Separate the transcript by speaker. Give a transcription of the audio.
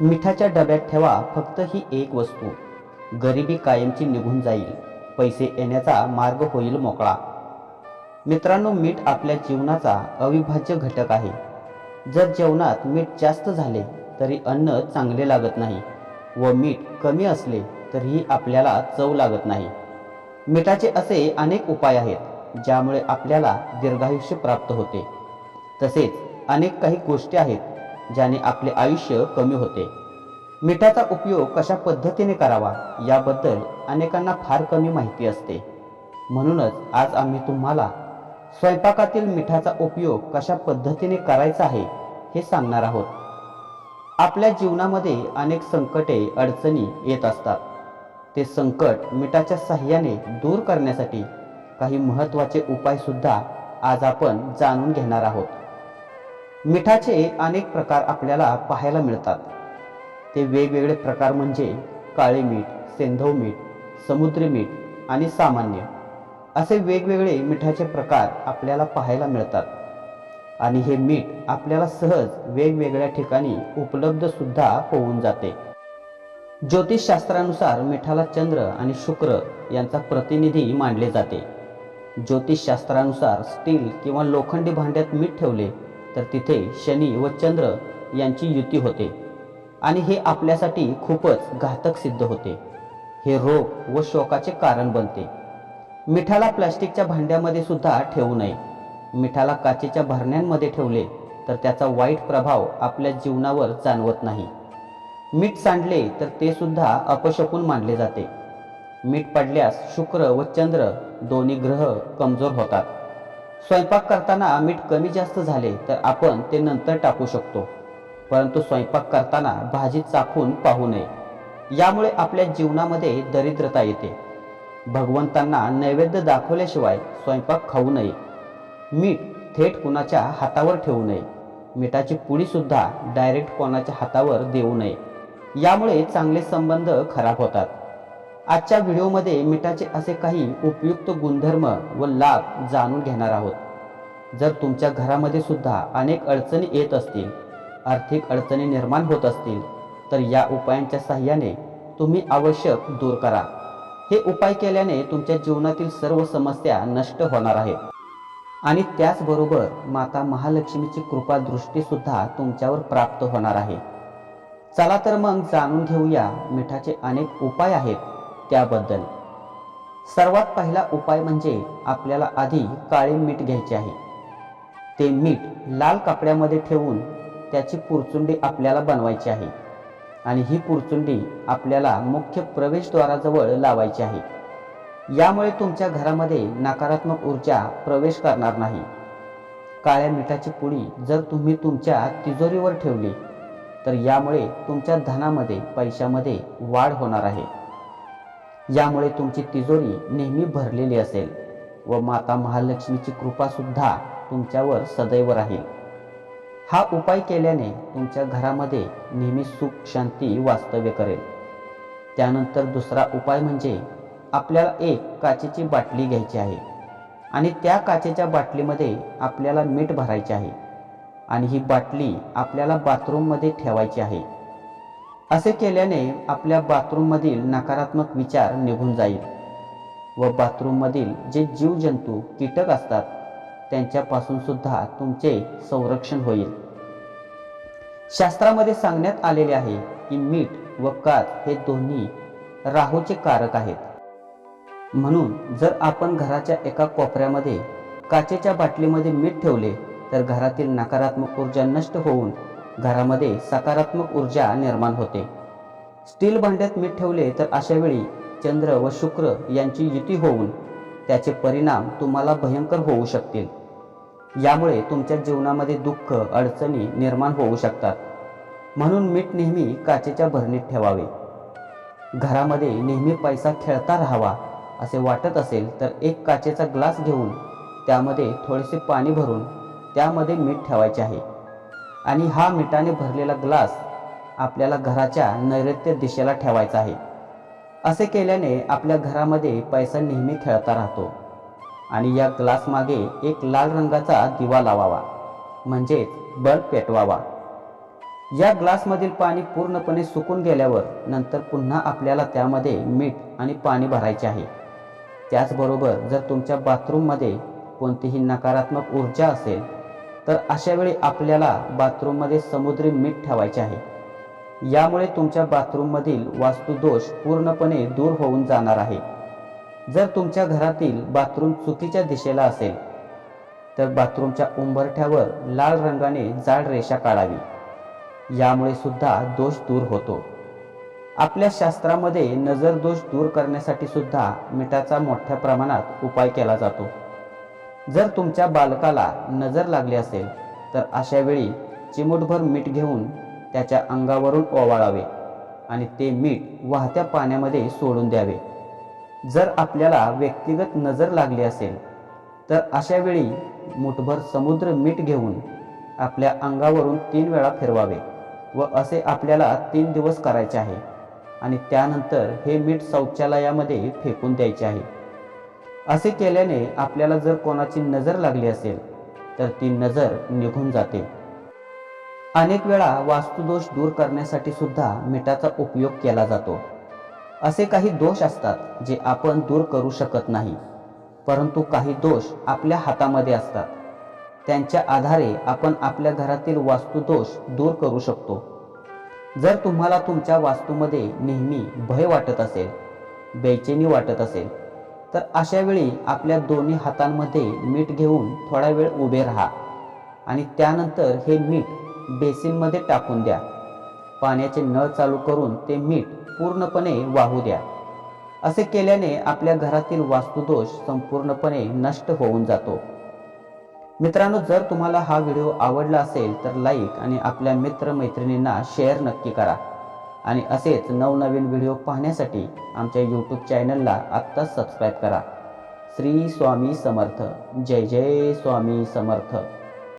Speaker 1: मिठाच्या डब्यात ठेवा फक्त ही एक वस्तू. गरिबी कायमची निघून जाईल. पैसे येण्याचा मार्ग होईल मोकळा. मित्रांनो मीठ आपल्या जीवनाचा अविभाज्य घटक आहे. जर जेवणात मीठ जास्त झाले तरी अन्न चांगले लागत नाही व मीठ कमी असले तरीही आपल्याला चव लागत नाही. मिठाचे असे अनेक उपाय आहेत ज्यामुळे आपल्याला दीर्घायुष्य प्राप्त होते. तसेच अनेक काही गोष्टी आहेत ज्याने आपले आयुष्य कमी होते. मिठाचा उपयोग कशा पद्धतीने करावा याबद्दल अनेकांना फार कमी माहिती असते. म्हणूनच आज आम्ही तुम्हाला स्वयंपाकातील मिठाचा उपयोग कशा पद्धतीने करायचा आहे हे सांगणार आहोत. आपल्या जीवनामध्ये अनेक संकटे अडचणी येत असतात. ते संकट मिठाच्या साह्याने दूर करण्यासाठी काही महत्त्वाचे उपायसुद्धा आज आपण जाणून घेणार आहोत. मिठाचे अनेक प्रकार आपल्याला पाहायला मिळतात. ते वेगवेगळे प्रकार म्हणजे काळे मीठ सेंधव मीठ समुद्री मीठ आणि सामान्य. असे वेगवेगळे मिठाचे प्रकार आपल्याला पाहायला मिळतात. आणि हे मीठ आपल्याला सहज वेगवेगळ्या ठिकाणी उपलब्ध सुद्धा होऊन जाते. ज्योतिषशास्त्रानुसार मिठाला चंद्र आणि शुक्र यांचा प्रतिनिधी मानले जाते. ज्योतिषशास्त्रानुसार स्टील किंवा लोखंडी भांड्यात मीठ ठेवले तर तिथे शनी व चंद्र यांची युती होते. आणि हे आपल्यासाठी खूपच घातक सिद्ध होते. हे रोग व शोकाचे कारण बनते. मिठाला प्लास्टिकच्या भांड्यामध्ये सुद्धा ठेवू नये. मिठाला काचेच्या भरण्यांमध्ये ठेवले तर त्याचा वाईट प्रभाव आपल्या जीवनावर जाणवत नाही. मीठ सांडले तर ते सुद्धा अपशकून मानले जाते. मीठ पडल्यास शुक्र व चंद्र दोन्ही ग्रह कमजोर होतात. स्वयंपाक करताना मीठ कमी जास्त झाले तर आपण ते नंतर टाकू शकतो. परंतु स्वयंपाक करताना भाजी चाखून पाहू नये. यामुळे आपल्या जीवनामध्ये दरिद्रता येते. भगवंतांना नैवेद्य दाखवल्याशिवाय स्वयंपाक खाऊ नये. मीठ थेट कुणाच्या हातावर ठेवू नये. मिठाची पुडीसुद्धा डायरेक्ट कोणाच्या हातावर देऊ नये. यामुळे चांगले संबंध खराब होतात. आजच्या व्हिडिओमध्ये मिठाचे असे काही उपयुक्त गुणधर्म व लाभ जाणून घेणार आहोत. जर तुमच्या घरामध्ये सुद्धा अनेक अडचणी येत असतील आर्थिक अडचणी निर्माण होत असतील तर या उपायांच्या साह्याने तुम्ही आवश्यक दूर करा. हे उपाय केल्याने तुमच्या जीवनातील सर्व समस्या नष्ट होणार आहेत. आणि त्याचबरोबर माता महालक्ष्मीची कृपा तुमच्यावर प्राप्त होणार आहे. चला तर मग जाणून घेऊया मिठाचे अनेक उपाय आहेत. त्याबद्दल. सर्वात पहिला उपाय म्हणजे आपल्याला आधी काळे मीठ घ्यायचे आहे. ते मीठ लाल कपड्यामध्ये ठेवून त्याची पुरचुंडी आपल्याला बनवायची आहे आणि ही पुरचुंडी आपल्याला मुख्य प्रवेशद्वाराजवळ लावायची आहे. यामुळे तुमच्या घरामध्ये नकारात्मक ऊर्जा प्रवेश करणार नाही. काळ्या मिठाची पुडी जर तुम्ही तुमच्या तिजोरीवर ठेवली तर यामुळे तुमच्या धनामध्ये पैशामध्ये वाढ होणार आहे. यामुळे तुमची तिजोरी नेहमी भरलेली असेल व माता महालक्ष्मीची कृपा सुद्धा तुमच्यावर सदैव राहील. हा उपाय केल्याने तुमच्या घरामध्ये नेहमी सुख शांती वास्तव्य करेल. त्यानंतर दुसरा उपाय म्हणजे आपल्याला एक काचेची बाटली घ्यायची आहे आणि त्या काचेच्या बाटलीमध्ये आपल्याला मीठ भरायचे आहे आणि ही बाटली आपल्याला बाथरूममध्ये ठेवायची आहे. असे केल्याने आपल्या बाथरूममधील नकारात्मक विचार निघून जाईल व बाथरूममधील जे जीवजंतू कीटक असतात त्यांच्यापासून सुद्धा तुमचे संरक्षण होईल. शास्त्रामध्ये सांगण्यात आलेले आहे की मीठ व काच हे दोन्ही राहूचे कारक आहेत. म्हणून जर आपण घराच्या एका कोपऱ्यामध्ये काचेच्या बाटलीमध्ये मीठ ठेवले तर घरातील नकारात्मक ऊर्जा नष्ट होऊन घरामध्ये सकारात्मक ऊर्जा निर्माण होते. स्टील भांड्यात मीठ ठेवले तर अशा वेळी चंद्र व शुक्र यांची युती होऊन त्याचे परिणाम तुम्हाला भयंकर होऊ शकतील. यामुळे तुमच्या जीवनामध्ये दुःख अडचणी निर्माण होऊ शकतात. म्हणून मीठ नेहमी काचेच्या भरणीत ठेवावे. घरामध्ये नेहमी पैसा खेळता राहावा असे वाटत असेल तर एक काचेचा ग्लास घेऊन त्यामध्ये थोडेसे पाणी भरून त्यामध्ये मीठ ठेवायचे आहे. आणि हा मिठाने भरलेला ग्लास आपल्याला घराच्या नैऋत्य दिशेला ठेवायचा आहे. असे केल्याने आपल्या घरामध्ये पैसा नेहमी खेळता राहतो. आणि या ग्लासमागे एक लाल रंगाचा दिवा लावावा म्हणजेच बल्ब पेटवावा. या ग्लासमधील पाणी पूर्णपणे सुकून गेल्यावर नंतर पुन्हा आपल्याला त्यामध्ये मीठ आणि पाणी भरायचे आहे. त्याचबरोबर जर तुमच्या बाथरूममध्ये कोणतीही नकारात्मक ऊर्जा असेल तर अशा वेळी आपल्याला बाथरूममध्ये समुद्री मीठ ठेवायचे आहे. यामुळे तुमच्या बाथरूममधील वास्तुदोष पूर्णपणे दूर होऊन जाणार आहे. जर तुमच्या घरातील बाथरूम चुकीच्या दिशेला असेल तर बाथरूमच्या उंबरठ्यावर लाल रंगाने जाड रेषा काढावी. यामुळे सुद्धा दोष दूर होतो. आपल्या शास्त्रामध्ये नजर दोष दूर करण्यासाठी सुद्धा मिठाचा मोठ्या प्रमाणात उपाय केला जातो. जर तुमच्या बालकाला नजर लागली असेल तर अशा वेळी चिमूटभर मीठ घेऊन त्याच्या अंगावरून ओवाळावे आणि ते मीठ वाहत्या पाण्यामध्ये सोडून द्यावे. जर आपल्याला व्यक्तिगत नजर लागली असेल तर अशा वेळी मुठभर समुद्र मीठ घेऊन आपल्या अंगावरून तीन वेळा फिरवावे व असे आपल्याला तीन दिवस करायचे आहे आणि त्यानंतर हे मीठ शौचालयामध्ये फेकून द्यायचे आहे. असे केल्याने आपल्याला जर कोणाची नजर लागली असेल तर ती नजर निघून जाते. अनेक वेळा वास्तुदोष दूर करण्यासाठी सुद्धा मिठाचा उपयोग केला जातो. असे काही दोष असतात जे आपण दूर करू शकत नाही परंतु काही दोष आपल्या हातामध्ये असतात. त्यांच्या आधारे आपण आपल्या घरातील वास्तुदोष दूर करू शकतो. जर तुम्हाला तुमच्या वास्तूमध्ये नेहमी भय वाटत असेल बेचैनी वाटत असेल तर अशा वेळी आपल्या दोन्ही हातांमध्ये मीठ घेऊन थोडा वेळ उभे राहा. आणि त्यानंतर हे मीठ बेसिनमध्ये टाकून द्या. पाण्याचे नळ चालू करून ते मीठ पूर्णपणे वाहू द्या. असे केल्याने आपल्या घरातील वास्तुदोष संपूर्णपणे नष्ट होऊन जातो. मित्रांनो जर तुम्हाला हा व्हिडिओ आवडला असेल तर लाईक आणि आपल्या मित्रमैत्रिणींना शेअर नक्की करा. आणि असेच नवनवीन व्हिडिओ पाहण्यासाठी आमच्या यूट्यूब चॅनलला आत्ताच सबस्क्राईब करा. श्री स्वामी समर्थ. जय जय स्वामी समर्थ.